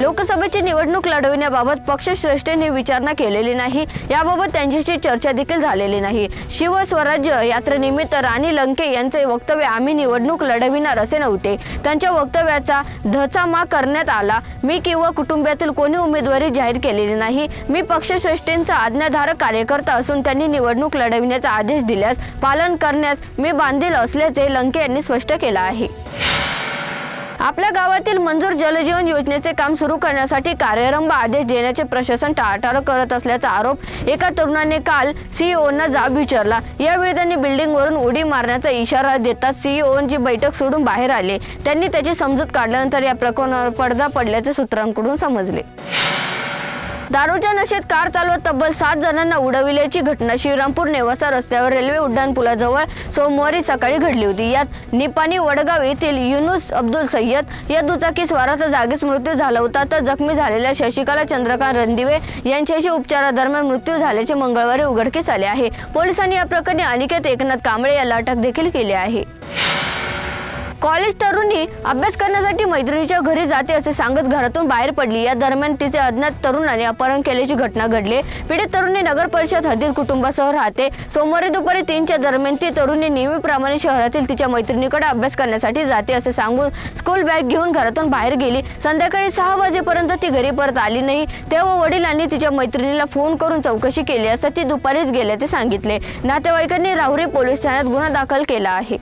लोकसभेची निवडणूक लढविण्याबाबत पक्षश्रेष्ठींनी विचारणा केलेली नाही. याबाबत त्यांच्याशी चर्चा देखील झालेली नाही. शिवस्वराज्य यात्रेनिमित्त राणी लंके यांचे वक्तव्य आम्ही निवडणूक लढविणार असे नव्हते. त्यांच्या वक्तव्याचा धचामा करण्यात आला. मी किंवा कुटुंबातील कोणी उमेदवारी जाहीर केलेली नाही. मी पक्षश्रेष्ठींचा आज्ञाधारक कार्यकर्ता असून त्यांनी निवडणूक लढविण्याचा आदेश दिल्यास पालन करण्यास मी बांधील असल्याचे लंके यांनी स्पष्ट केलं आहे. आपल्या गावातील मंजूर जलजीवन योजनेचे काम सुरू करण्यासाठी कार्यारंभ आदेश देण्याचे प्रशासन टाळाटाळ करत असल्याचा आरोप एका तरुणाने काल सीईओना जाब विचारला. यावेळी त्यांनी बिल्डिंगवरून उडी मारण्याचा इशारा देताच सीईओची बैठक सोडून बाहेर आले. त्यांनी त्याची समजूत काढल्यानंतर या प्रकरणावर पडदा पडल्याचे सूत्रांकडून समजले. दारूच्या नशेत कार चालवत तब्बल सात जणांना उडविल्याची घटना. श्रीरामपूर नेवासा रस्त्यावर रेल्वे उड्डाणपुलाजवळ सोमवारी सकाळी घडली होती. यात निपाणी वडगाव येथील युनुस अब्दुल सय्यद या दुचाकी स्वाराचा जागीच मृत्यू झाला होता. तर जखमी झालेल्या शशिकला चंद्रकांत रणदिवे यांच्याशी उपचारादरम्यान मृत्यू झाल्याचे मंगळवारी उघडकीस आले आहे. पोलिसांनी या प्रकरणी अनिकेत एकनाथ कांबळे याला अटक देखील केली आहे. कॉलेज तरुणी अभ्यास करण्यासाठी मैत्रिणीच्या घरी जाते असे सांगत घरातून बाहेर पडली. या दरम्यान तिचे अज्ञात तरुणाने अपहरण केल्याची घटना घडली. पीडित तरुणी नगर परिषद हद्दीत कुटुंबासह राहते. सोमवारी दुपारी तीनच्या दरम्यान ती तरुणी नेहमीप्रमाणे शहरातील तिच्या मैत्रिणीकडे अभ्यास करण्यासाठी जाते असे सांगून स्कूल बॅग घेऊन घरातून बाहेर गेली. संध्याकाळी सहा वाजेपर्यंत ती घरी परत आली नाही. तेव्हा वडिलांनी तिच्या मैत्रिणीला फोन करून चौकशी केली असता ती दुपारीच गेल्याचे सांगितले. नातेवाईकांनी राहुरी पोलीस ठाण्यात गुन्हा दाखल केला आहे.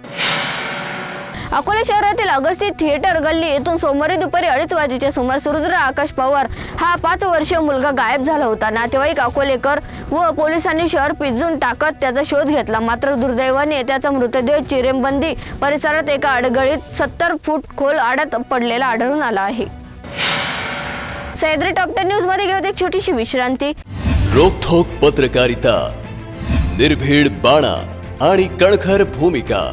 अकोला शहरातील अगस्ती थिएटर गल्ली येथून सोमवारी दुपारी अडीच वाजेच्या सुमार सुरुद्र आकाश पवार हा पाच वर्षीय मुलगा गायब झाला होता. नातेवाईक अकोलेकर व पोलिसांनी शहर पिजून टाकत त्याचा शोध घेतला. मात्र दुर्दैवाने त्याचा मृतदेह चिरेमबंदी परिसरात एका अडगळीत सत्तर फूट खोल आडत पडलेला आढळून आला आहे. सह्याद्री टॉप टेन न्यूजमध्ये घेऊन एक छोटीशी विश्रांती. रोखोक पत्रकारिता निर्भीड बाणा आणि कणखर भूमिका.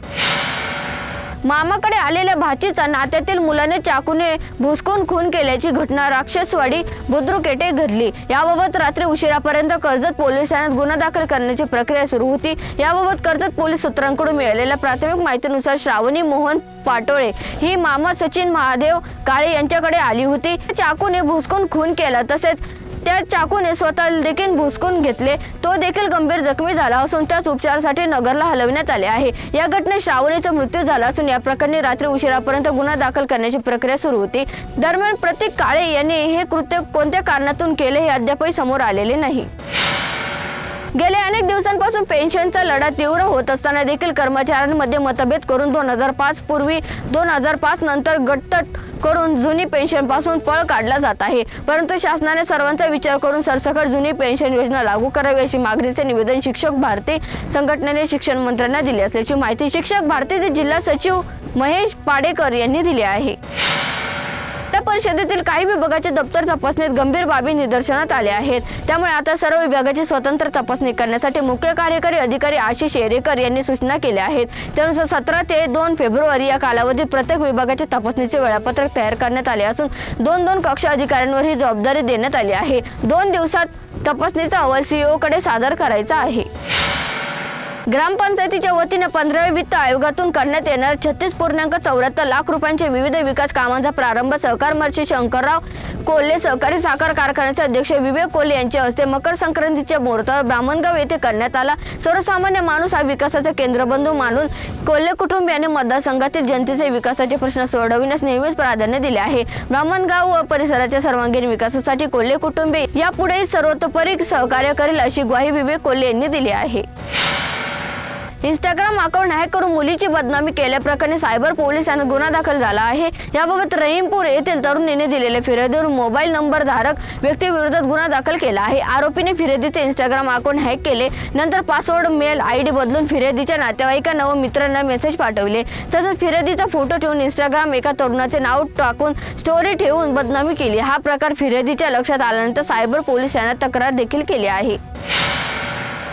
मामाकडे आलेल्या भाचीचा नात्यातील मुलाने चाकूने भुसकून खून केल्याची घटना राक्षसवाडी बुद्रुक येथे घडली. याबाबत रात्री उशिरापर्यंत कर्जत पोलीस ठाण्यात गुन्हा दाखल करण्याची प्रक्रिया सुरू होती. याबाबत कर्जत पोलीस सूत्रांकडून मिळालेल्या प्राथमिक माहितीनुसार श्रावणी मोहन पाटोळे ही मामा सचिन महादेव काळे यांच्याकडे आली होती. चाकूने भुसकून खून केला. तसेच त्या चाकूने स्वतः देखील भुसकून घेतले. तो देखील गंभीर जखमी झाला असून त्यास उपचारासाठी नगरला हलविण्यात आले आहे. या घटनेत श्रावणीचा मृत्यू झाला असून या प्रकरणी रात्री उशिरापर्यंत गुन्हा दाखल करण्याची प्रक्रिया सुरू होती. दरम्यान प्रतीक काळे यांनी हे कृत्य कोणत्या कारणातून केले हे अद्यापही समोर आलेले नाही. गेल्या अनेक दिवसांपासून पेन्शनचा लढा तीव्र होत असताना देखील कर्मचाऱ्यांमध्ये मतभेद करून दोन हजार पाच पूर्वी दोन हजार पाच नंतर गटतट करून जुनी पेन्शनपासून पळ काढला जात आहे. परंतु शासनाने सर्वांचा विचार करून सरसकट जुनी पेन्शन योजना लागू करावी अशी मागणीचे निवेदन शिक्षक भारती संघटनेने शिक्षण मंत्र्यांना दिले असल्याची माहिती शिक्षक भारतीचे जिल्हा सचिव महेश पाडेकर यांनी दिली आहे. परिषदेतील काही विभागाचे दप्तर तपासणीत गंभीर बाबी निदर्शनात आल्या आहेत. त्यामुळे आता सर्व विभागाची स्वतंत्र तपासणी करण्यासाठी मुख्य कार्यकारी अधिकारी आशिष एरेकर यांनी सूचना केल्या आहेत. त्यानुसार सतरा ते दोन फेब्रुवारी या कालावधीत प्रत्येक विभागाच्या तपासणीचे वेळापत्रक तयार करण्यात आले असून दोन दोन कक्ष अधिकाऱ्यांवर ही जबाबदारी देण्यात आली आहे. दोन दिवसात तपासणीचा अहवाल सीओकडे सादर करायचा आहे. ग्रामपंचायतीच्या वतीने पंधराव्या वित्त आयोगातून करण्यात येणार छत्तीस पूर्णांक चौऱ्याहत्तर लाख रुपयांच्या विविध विकास कामांचा प्रारंभ सहकार मंत्री शंकरराव कोल्हे सहकारी साखर कारखान्याचे अध्यक्ष विवेक कोल्हे यांच्या हस्ते मकर संक्रांतीच्या मुहूर्तावर ब्राह्मणगाव येथे करण्यात आला. सर्वसामान्य माणूस हा विकासाचा केंद्रबंधू मानून कोल्हे कुटुंबियाने मतदारसंघातील जनतेचे विकासाचे प्रश्न सोडविण्यास नेहमीच प्राधान्य दिले आहे. ब्राह्मणगाव व परिसराच्या सर्वांगीण विकासासाठी कोल्हे कुटुंबे यापुढेही सर्वतोपरी सहकार्य करेल अशी ग्वाही विवेक कोल्हे यांनी दिली आहे. इंस्टाग्राम अकाउंट हॅक करून मुलीची बदनामी केल्याप्रकरणी सायबर पोलिसांना गुन्हा दाखल झाला आहे. याबाबत रहीमपूर येथील तरुणीने दिलेल्या फिर्यादीवरून मोबाईल नंबर धारक व्यक्तीविरोधात गुन्हा दाखल केला आहे. आरोपीने फिर्यादीचे इंस्टाग्राम अकाउंट हॅक केले. नंतर पासवर्ड मेल आय डी बदलून फिर्यादीच्या नातेवाईकांना व मित्रांना मेसेज पाठवले. तसंच फिर्यादीचा फोटो ठेवून इंस्टाग्राम एका तरुणाचे नाव टाकून स्टोरी ठेवून बदनामी केली. हा प्रकार फिर्यादीच्या लक्षात आल्यानंतर सायबर पोलिसांना तक्रार देखील केली आहे.